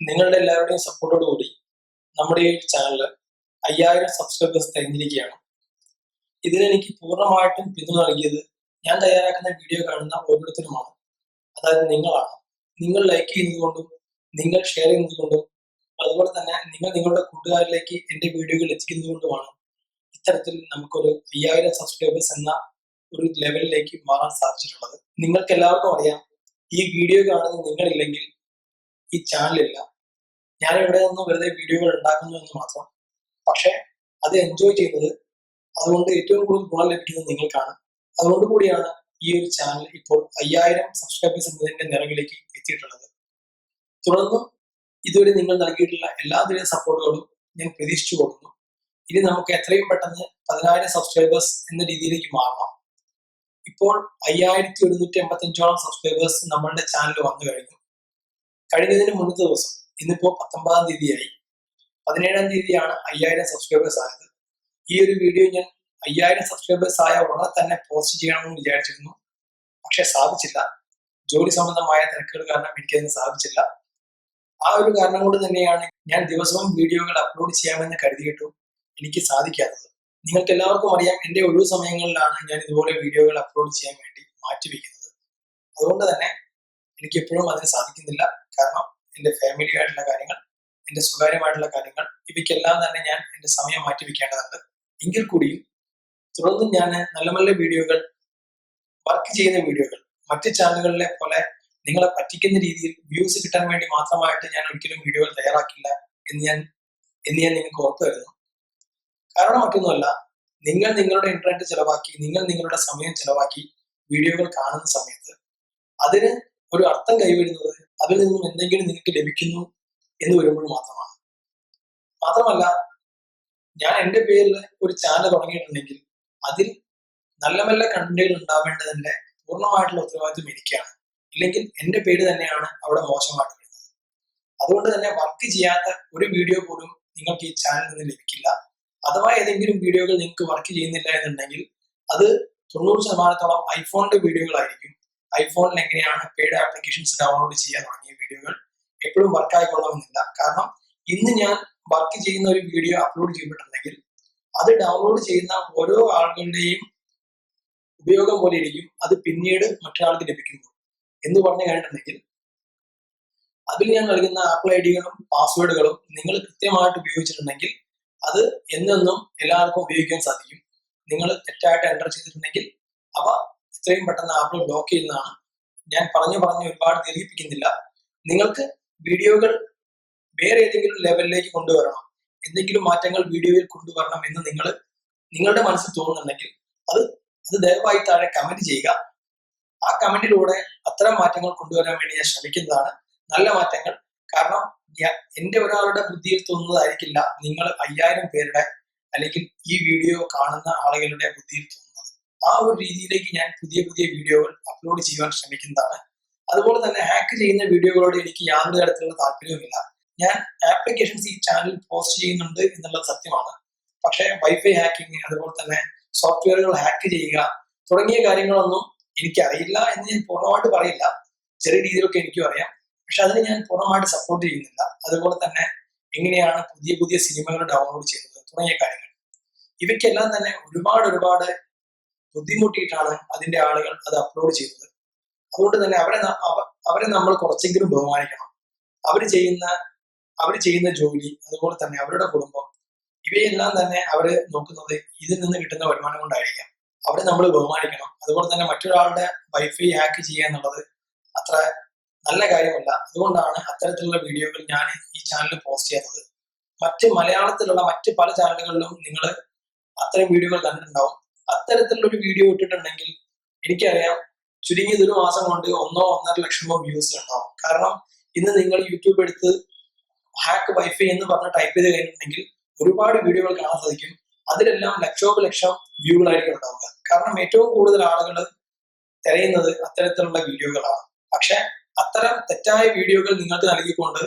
നിങ്ങളുടെ എല്ലാവരുടെയും സപ്പോർട്ടോട് കൂടി നമ്മുടെ ഈ ചാനൽ അയ്യായിരം സബ്സ്ക്രൈബേഴ്സ് തിരഞ്ഞിരിക്കുകയാണ് ഇതിലെനിക്ക് പൂർണമായിട്ടും പിന്തുണ നൽകിയത് ഞാൻ തയ്യാറാക്കുന്ന വീഡിയോ കാണുന്ന ഓരോരുത്തരുമാണ്. അതായത് നിങ്ങളാണ്. നിങ്ങൾ ലൈക്ക് ചെയ്യുന്നതുകൊണ്ടും നിങ്ങൾ ഷെയർ ചെയ്യുന്നതുകൊണ്ടും അതുപോലെ തന്നെ നിങ്ങൾ നിങ്ങളുടെ കൂട്ടുകാരിലേക്ക് എന്റെ വീഡിയോകൾ എത്തിക്കുന്നതുകൊണ്ടുമാണ് ഇത്തരത്തിൽ നമുക്കൊരു അയ്യായിരം സബ്സ്ക്രൈബേഴ്സ് എന്ന ഒരു ലെവലിലേക്ക് മാറാൻ സാധിച്ചിട്ടുള്ളത്. നിങ്ങൾക്ക് എല്ലാവർക്കും അറിയാം ഈ വീഡിയോ കാണുന്ന നിങ്ങളില്ലെങ്കിൽ ഈ ചാനലില്ല ഞാൻ ഇവിടെ നിന്ന് വെറുതെ വീഡിയോകൾ ഉണ്ടാക്കുന്നു എന്ന് മാത്രം. പക്ഷെ അത് എൻജോയ് ചെയ്യുന്നത് അതുകൊണ്ട് ഏറ്റവും കൂടുതൽ ഗുണം ലഭിക്കുന്നത് നിങ്ങൾക്കാണ്. അതുകൊണ്ട് കൂടിയാണ് ഈ ഒരു ചാനൽ ഇപ്പോൾ അയ്യായിരം സബ്സ്ക്രൈബേഴ്സ് എന്നതിന്റെ നിറവിലേക്ക് എത്തിയിട്ടുള്ളത്. തുടർന്നും ഇതുവരെ നിങ്ങൾ നൽകിയിട്ടുള്ള എല്ലാവിധ സപ്പോർട്ടുകളും ഞാൻ പ്രതീക്ഷിച്ചു കൊടുക്കുന്നു ഇനി നമുക്ക് എത്രയും പെട്ടെന്ന് പതിനായിരം സബ്സ്ക്രൈബേഴ്സ് എന്ന രീതിയിലേക്ക് മാറണം. ഇപ്പോൾ അയ്യായിരത്തി ഒരുന്നൂറ്റി എൺപത്തഞ്ചോളം സബ്സ്ക്രൈബേഴ്സ് നമ്മളുടെ ചാനൽ വന്നു കഴിഞ്ഞു. കഴിഞ്ഞതിന് മുന്നത്തെ ദിവസം ഇന്നിപ്പോ പത്തൊമ്പതാം തീയതിയായി. പതിനേഴാം തീയതിയാണ് അയ്യായിരം സബ്സ്ക്രൈബേഴ്സ് ആയത്. ഈ ഒരു വീഡിയോ ഞാൻ അയ്യായിരം സബ്സ്ക്രൈബേഴ്സ് ആയ ഉടനെ തന്നെ പോസ്റ്റ് ചെയ്യണമെന്ന് വിചാരിച്ചിരുന്നു. പക്ഷെ സാധിച്ചില്ല. ജോലി സംബന്ധമായ തിരക്കുകൾ കാരണം എനിക്കതിന് സാധിച്ചില്ല. ആ ഒരു കാരണം കൊണ്ട് തന്നെയാണ് ഞാൻ ദിവസവും വീഡിയോകൾ അപ്ലോഡ് ചെയ്യാമെന്ന് കരുതിയിട്ടും എനിക്ക് സാധിക്കാത്തത്. നിങ്ങൾക്ക് എല്ലാവർക്കും അറിയാം എന്റെ ഒഴിവു സമയങ്ങളിലാണ് ഞാൻ ഇതുപോലെ വീഡിയോകൾ അപ്ലോഡ് ചെയ്യാൻ വേണ്ടി മാറ്റിവെക്കുന്നത്. അതുകൊണ്ട് തന്നെ എനിക്ക് എപ്പോഴും അതിന് സാധിക്കുന്നില്ല. കാരണം എന്റെ ഫാമിലി ആയിട്ടുള്ള കാര്യങ്ങൾ എന്റെ സ്വകാര്യമായിട്ടുള്ള കാര്യങ്ങൾ ഇവയ്ക്കെല്ലാം തന്നെ ഞാൻ എന്റെ സമയം മാറ്റിവെക്കേണ്ടതുണ്ട് എങ്കിൽ കൂടിയും തുടർന്നും ഞാൻ നല്ല നല്ല വീഡിയോകൾ വർക്ക് ചെയ്യുന്ന വീഡിയോകൾ മറ്റ് ചാനലുകളിലെ പോലെ നിങ്ങളെ പറ്റിക്കുന്ന രീതിയിൽ വ്യൂസ് കിട്ടാൻ വേണ്ടി മാത്രമായിട്ട് ഞാൻ ഒരിക്കലും വീഡിയോകൾ തയ്യാറാക്കില്ല എന്ന് ഞാൻ എന്ന് ഞാൻ നിങ്ങൾക്ക് ഓർത്തു വരുന്നു. കാരണം മറ്റൊന്നുമല്ല നിങ്ങൾ നിങ്ങളുടെ ഇന്റർനെറ്റ് ചിലവാക്കി നിങ്ങൾ നിങ്ങളുടെ സമയം ചിലവാക്കി വീഡിയോകൾ കാണുന്ന സമയത്ത് അതിന് ഒരു അർത്ഥം കൈവരുന്നത് അതിൽ നിന്നും എന്തെങ്കിലും നിങ്ങൾക്ക് ലഭിക്കുന്നു എന്ന് വരുമ്പോൾ മാത്രമാണ്. മാത്രമല്ല ഞാൻ എന്റെ പേരിൽ ഒരു ചാനൽ തുടങ്ങിയിട്ടുണ്ടെങ്കിൽ അതിൽ നല്ല നല്ല കണ്ടന്റ് ഉണ്ടാവേണ്ടതിന്റെ പൂർണമായിട്ടുള്ള ഉത്തരവാദിത്വം എനിക്കാണ്. ഇല്ലെങ്കിൽ എന്റെ പേര് തന്നെയാണ് അവിടെ മോശമായിട്ട് വരുന്നത് അതുകൊണ്ട് തന്നെ വർക്ക് ചെയ്യാത്ത ഒരു വീഡിയോ പോലും നിങ്ങൾക്ക് ഈ ചാനലിൽ നിന്ന് ലഭിക്കില്ല. അഥവാ ഏതെങ്കിലും വീഡിയോകൾ നിങ്ങൾക്ക് വർക്ക് ചെയ്യുന്നില്ല എന്നുണ്ടെങ്കിൽ അത് തൊണ്ണൂറ് ശതമാനത്തോളം ഐഫോണിന്റെ വീഡിയോകളായിരിക്കും ഐഫോണിൽ എങ്ങനെയാണ് പെയ്ഡ് ആപ്ലിക്കേഷൻസ് ഡൗൺലോഡ് ചെയ്യാൻ തുടങ്ങിയ വീഡിയോകൾ എപ്പോഴും വർക്ക് ആയിക്കൊള്ളണമെന്നില്ല. കാരണം ഇന്ന് ഞാൻ വർക്ക് ചെയ്യുന്ന ഒരു വീഡിയോ അപ്ലോഡ് ചെയ്തിട്ടുണ്ടെങ്കിൽ അത് ഡൗൺലോഡ് ചെയ്യുന്ന ഓരോ ആളുകളുടെയും ഉപയോഗം പോലെ ഇരിക്കും. അത് പിന്നീട് മറ്റൊരാൾക്ക് ലഭിക്കുന്നു എന്ന് പറഞ്ഞു കഴിഞ്ഞിട്ടുണ്ടെങ്കിൽ അതിൽ ഞാൻ നൽകുന്ന ആപ്പിൾ ഐ ഡികളും പാസ്വേഡുകളും നിങ്ങൾ കൃത്യമായിട്ട് ഉപയോഗിച്ചിട്ടുണ്ടെങ്കിൽ അത് എന്നെന്നും എല്ലാവർക്കും ഉപയോഗിക്കാൻ സാധിക്കും. നിങ്ങൾ തെറ്റായിട്ട് എന്റർ ചെയ്തിട്ടുണ്ടെങ്കിൽ അവ എത്രയും പെട്ടെന്ന് ആപ്പിൾ ബ്ലോക്ക് ചെയ്യുന്നതാണ്. ഞാൻ പറഞ്ഞു പറഞ്ഞു ഒരുപാട് ദീർഘിപ്പിക്കുന്നില്ല. നിങ്ങൾക്ക് വീഡിയോകൾ വേറെ ഏതെങ്കിലും ലെവലിലേക്ക് കൊണ്ടുവരണം. എന്തെങ്കിലും മാറ്റങ്ങൾ വീഡിയോയിൽ കൊണ്ടുവരണം എന്ന് നിങ്ങൾ നിങ്ങളുടെ മനസ്സിൽ തോന്നുന്നുണ്ടെങ്കിൽ അത് അത് ദയവായി താഴെ കമന്റ് ചെയ്യുക. ആ കമന്റിലൂടെ അത്തരം മാറ്റങ്ങൾ കൊണ്ടുവരാൻ വേണ്ടി ഞാൻ ശ്രമിക്കുന്നതാണ്. നല്ല മാറ്റങ്ങൾ. കാരണം എന്റെ ഒരാളുടെ ബുദ്ധിയിൽ തോന്നുന്നതായിരിക്കില്ല നിങ്ങൾ അയ്യായിരം പേരുടെ അല്ലെങ്കിൽ ഈ വീഡിയോ കാണുന്ന ആളുകളുടെ ബുദ്ധിയിൽ തോന്നുന്നത്. ആ ഒരു രീതിയിലേക്ക് ഞാൻ പുതിയ പുതിയ വീഡിയോകൾ അപ്ലോഡ് ചെയ്യുവാൻ ശ്രമിക്കുന്നതാണ്. അതുപോലെ തന്നെ ഹാക്ക് ചെയ്യുന്ന വീഡിയോകളോട് എനിക്ക് യാതൊരു തരത്തിലുള്ള താല്പര്യവുമില്ല. ഞാൻ ആപ്ലിക്കേഷൻസ് ഈ ചാനൽ പോസ്റ്റ് ചെയ്യുന്നുണ്ട് എന്നുള്ളത് സത്യമാണ്. പക്ഷേ വൈഫൈ ഹാക്കിംഗ് അതുപോലെ തന്നെ സോഫ്റ്റ്വെയറുകൾ ഹാക്ക് ചെയ്യുക തുടങ്ങിയ കാര്യങ്ങളൊന്നും എനിക്കറിയില്ല എന്ന് ഞാൻ പൂർണമായിട്ട് പറയില്ല. ചെറിയ രീതിയിലൊക്കെ എനിക്കും അറിയാം. പക്ഷെ അതിന് ഞാൻ പൂർണമായിട്ട് സപ്പോർട്ട് ചെയ്യുന്നില്ല. അതുപോലെ തന്നെ എങ്ങനെയാണ് പുതിയ പുതിയ സിനിമകൾ ഡൗൺലോഡ് ചെയ്യുന്നത് തുടങ്ങിയ കാര്യങ്ങൾ. ഇവയ്ക്കെല്ലാം തന്നെ ഒരുപാട് ഒരുപാട് ബുദ്ധിമുട്ടിയിട്ടാണ് അതിന്റെ ആളുകൾ അത് അപ്ലോഡ് ചെയ്യുന്നത്. അതുകൊണ്ട് തന്നെ അവരെ അവരെ നമ്മൾ കുറച്ചെങ്കിലും ബഹുമാനിക്കണം. അവർ ചെയ്യുന്ന അവർ ചെയ്യുന്ന ജോലി അതുപോലെ തന്നെ അവരുടെ കുടുംബം ഇവയെല്ലാം തന്നെ അവർ നോക്കുന്നത് ഇതിൽ നിന്ന് കിട്ടുന്ന വരുമാനം കൊണ്ടായിരിക്കാം. അവരെ നമ്മൾ ബഹുമാനിക്കണം. അതുപോലെ തന്നെ മറ്റൊരാളുടെ വൈഫൈ ഹാക്ക് ചെയ്യുക എന്നുള്ളത് അത്ര നല്ല കാര്യമല്ല. അതുകൊണ്ടാണ് അത്തരത്തിലുള്ള വീഡിയോകൾ ഞാൻ ഈ ചാനലിൽ പോസ്റ്റ് ചെയ്യുന്നത്. മറ്റ് മലയാളത്തിലുള്ള മറ്റ് പല ചാനലുകളിലും നിങ്ങൾ അത്തരം വീഡിയോകൾ കണ്ടിട്ടുണ്ടാവും. അത്തരത്തിലുള്ള ഒരു വീഡിയോ ഇട്ടിട്ടുണ്ടെങ്കിൽ എനിക്കറിയാം ചുരുങ്ങിയത് ഒരു മാസം കൊണ്ട് ഒന്നോ ഒന്നര ലക്ഷമോ വ്യൂസ് ഉണ്ടാവും. കാരണം ഇന്ന് നിങ്ങൾ യൂട്യൂബ് എടുത്ത് ഹാക്ക് വൈഫൈ എന്ന് പറഞ്ഞ് ടൈപ്പ് ചെയ്ത് കഴിഞ്ഞിട്ടുണ്ടെങ്കിൽ ഒരുപാട് വീഡിയോകൾ കാണാൻ സാധിക്കും. അതിലെല്ലാം ലക്ഷോപലക്ഷം വ്യൂകളായിരിക്കും ഉണ്ടാവുക. കാരണം ഏറ്റവും കൂടുതൽ ആളുകൾ തിരയുന്നത് അത്തരത്തിലുള്ള വീഡിയോകളാണ് പക്ഷെ അത്തരം തെറ്റായ വീഡിയോകൾ നിങ്ങൾക്ക് നൽകിക്കൊണ്ട്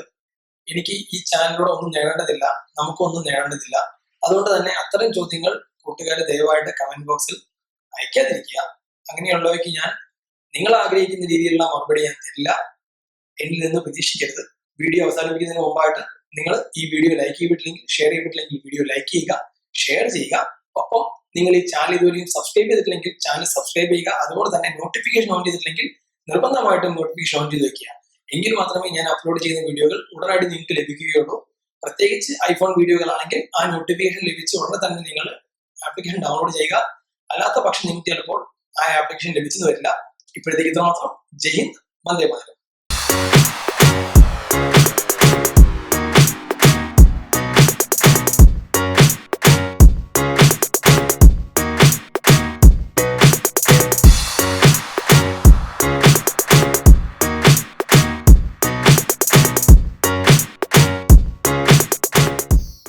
എനിക്ക് ഈ ചാനലിലൂടെ ഒന്നും നേടേണ്ടതില്ല. നമുക്കൊന്നും നേടേണ്ടതില്ല. അതുകൊണ്ട് തന്നെ അത്തരം ചോദ്യങ്ങൾ കൂട്ടുകാർ ദയവായിട്ട് കമന്റ് ബോക്സിൽ അയക്കാതിരിക്കുക. അങ്ങനെയുള്ളവയ്ക്ക് ഞാൻ നിങ്ങൾ ആഗ്രഹിക്കുന്ന രീതിയിലുള്ള മറുപടി ഞാൻ തരില്ല എന്നിൽ നിന്ന് പ്രതീക്ഷിക്കരുത്. വീഡിയോ അവസാനിപ്പിക്കുന്നതിന് മുമ്പായിട്ട് നിങ്ങൾ ഈ വീഡിയോ ലൈക്ക് ചെയ്തിട്ടില്ലെങ്കിൽ ഷെയർ ചെയ്തിട്ടില്ലെങ്കിൽ വീഡിയോ ലൈക്ക് ചെയ്യുക ഷെയർ ചെയ്യുക. ഒപ്പം നിങ്ങൾ ഈ ചാനൽ ഇതുവരെയും സബ്സ്ക്രൈബ് ചെയ്തിട്ടില്ലെങ്കിൽ ചാനൽ സബ്സ്ക്രൈബ് ചെയ്യുക. അതുപോലെ തന്നെ നോട്ടിഫിക്കേഷൻ ഓൺ ചെയ്തിട്ടില്ലെങ്കിൽ നിർബന്ധമായിട്ടും നോട്ടിഫിക്കേഷൻ ഓൺ ചെയ്ത് വെക്കുക. എങ്കിൽ മാത്രമേ ഞാൻ അപ്ലോഡ് ചെയ്യുന്ന വീഡിയോകൾ ഉടനടി നിങ്ങൾക്ക് ലഭിക്കുകയുള്ളൂ. പ്രത്യേകിച്ച് ഐഫോൺ വീഡിയോകളാണെങ്കിൽ ആ നോട്ടിഫിക്കേഷൻ ലഭിച്ച ഉടനെ തന്നെ നിങ്ങൾ ആപ്ലിക്കേഷൻ ഡൗൺലോഡ് ചെയ്യുക. അല്ലാത്ത പക്ഷം നിങ്ങൾക്ക് ചിലപ്പോൾ ആ ആപ്ലിക്കേഷൻ ലഭിച്ചെന്ന് വരില്ല. ഇപ്പോഴത്തേക്ക് ഇത് മാത്രം ജയ് വന്ദേ മാതരം.